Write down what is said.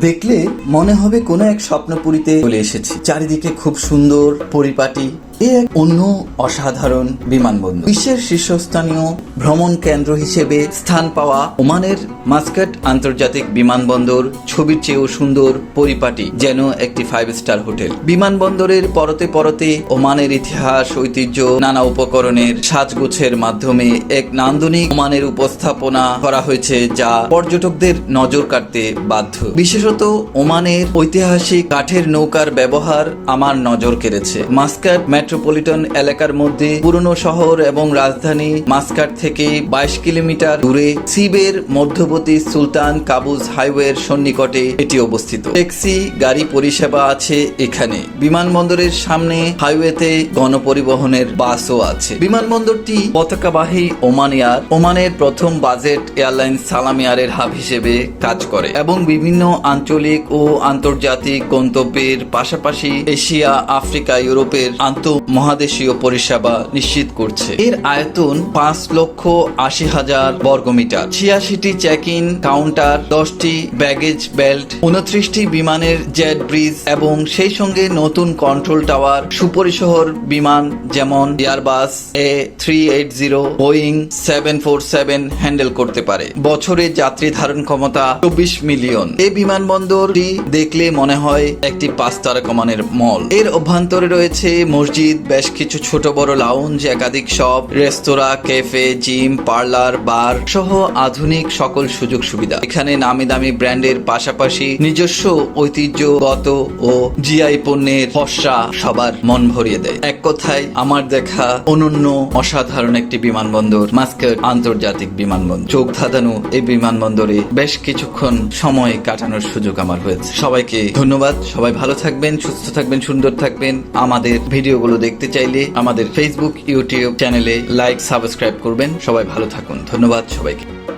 দেখলে মনে হবে কোনো এক স্বপ্নপুরীতে চলে এসেছি। চারিদিকে খুব সুন্দর পরিপাটি এ এক অন্য অসাধারণ বিমানবন্দর। বিশ্বের শীর্ষস্থানীয় ভ্রমণ কেন্দ্র হিসেবে স্থান পাওয়া ওমানের মাস্কাট আন্তর্জাতিক বিমানবন্দর ছবির চেয়েও সুন্দর পরিপাটি, যেন একটি ফাইভ স্টার হোটেল। বিমানবন্দরের পরতে পরতে ওমানের ইতিহাস, ঐতিহ্য, নানা উপকরণের সাজগোছের মাধ্যমে এক নান্দনিক ওমানের উপস্থাপনা করা হয়েছে, যা পর্যটকদের নজর কাটতে বাধ্য। বিশেষত ওমানের ঐতিহাসিক কাঠের নৌকার ব্যবহার আমার নজর কেড়েছে। মাস্কাট মেট্রোপলিটন এলাকার মধ্যে পুরনো শহর এবং রাজধানী মাস্কাট থেকে বাইশ কিলোমিটার দূরে সিবের মধ্যবর্তী সুলতান কাবুজ হাইওয়ের সন্নিকটে এটি অবস্থিত। ট্যাক্সি, গাড়ি পরিষেবা আছে এখানে। বিমানবন্দরের সামনে হাইওয়েতে গণপরিবহনের বাসও আছে। বিমানবন্দরটি পতাকাবাহী ওমান এয়ার। ওমানের প্রথম বাজেট এয়ারলাইন সালাম এয়ারের হাব হিসেবে কাজ করে এবং বিভিন্ন আঞ্চলিক ও আন্তর্জাতিক গন্তব্যের পাশাপাশি এশিয়া, আফ্রিকা, ইউরোপের আন্ত মহাদেশীয় পরিষেবা নিশ্চিত করছে। এর আয়তন পাঁচ লক্ষ আশি হাজার বর্গমিটার। ছিয়াশিটি চেক ইন কাউন্টার দশটি ব্যাগেজ বেল্ট উনত্রিশটি বিমানের জেট ব্রিজ এবং সেই সঙ্গে নতুন কন্ট্রোল টাওয়ার সুপরিশহর বিমান যেমন Airbus A three eight zero Boeing seven four seven handle করতে পারে। বছরে যাত্রী ধারণ ক্ষমতা চব্বিশ মিলিয়ন। এই বিমানবন্দরটি দেখলে মনে হয় একটি পাঁচ তারকা মানের মল এর অভ্যন্তরে রয়েছে মসজিদ বেশ কিছু ছোট বড় লাউঞ্জ একাধিক শপ রেস্তোরাঁ ক্যাফে জিম পার্লার বার সহ আধুনিক সকল সুযোগ সুবিধা। এখানে নামি দামি ব্র্যান্ডের পাশাপাশি নিজস্ব ঐতিহ্যগত ও জিআই পণ্যের ফসা সবার মন ভরিয়ে দেয়। এক কথায়, আমার দেখা অনন্য, অসাধারণ একটি বিমানবন্দর মাস্কাট আন্তর্জাতিক বিমানবন্দর। চোখ ধাঁধানো এই বিমানবন্দরে বেশ কিছুক্ষণ সময় কাটানোর সুযোগ আমার হয়েছে। সবাইকে ধন্যবাদ। সবাই ভালো থাকবেন, সুস্থ থাকবেন, সুন্দর থাকবেন। আমাদের ভিডিওগুলো দেখতে চাইলে আমাদের ফেসবুক ইউটিউব চ্যানেলে লাইক সাবস্ক্রাইব করবেন। সবাই ভালো থাকুন। ধন্যবাদ সবাইকে।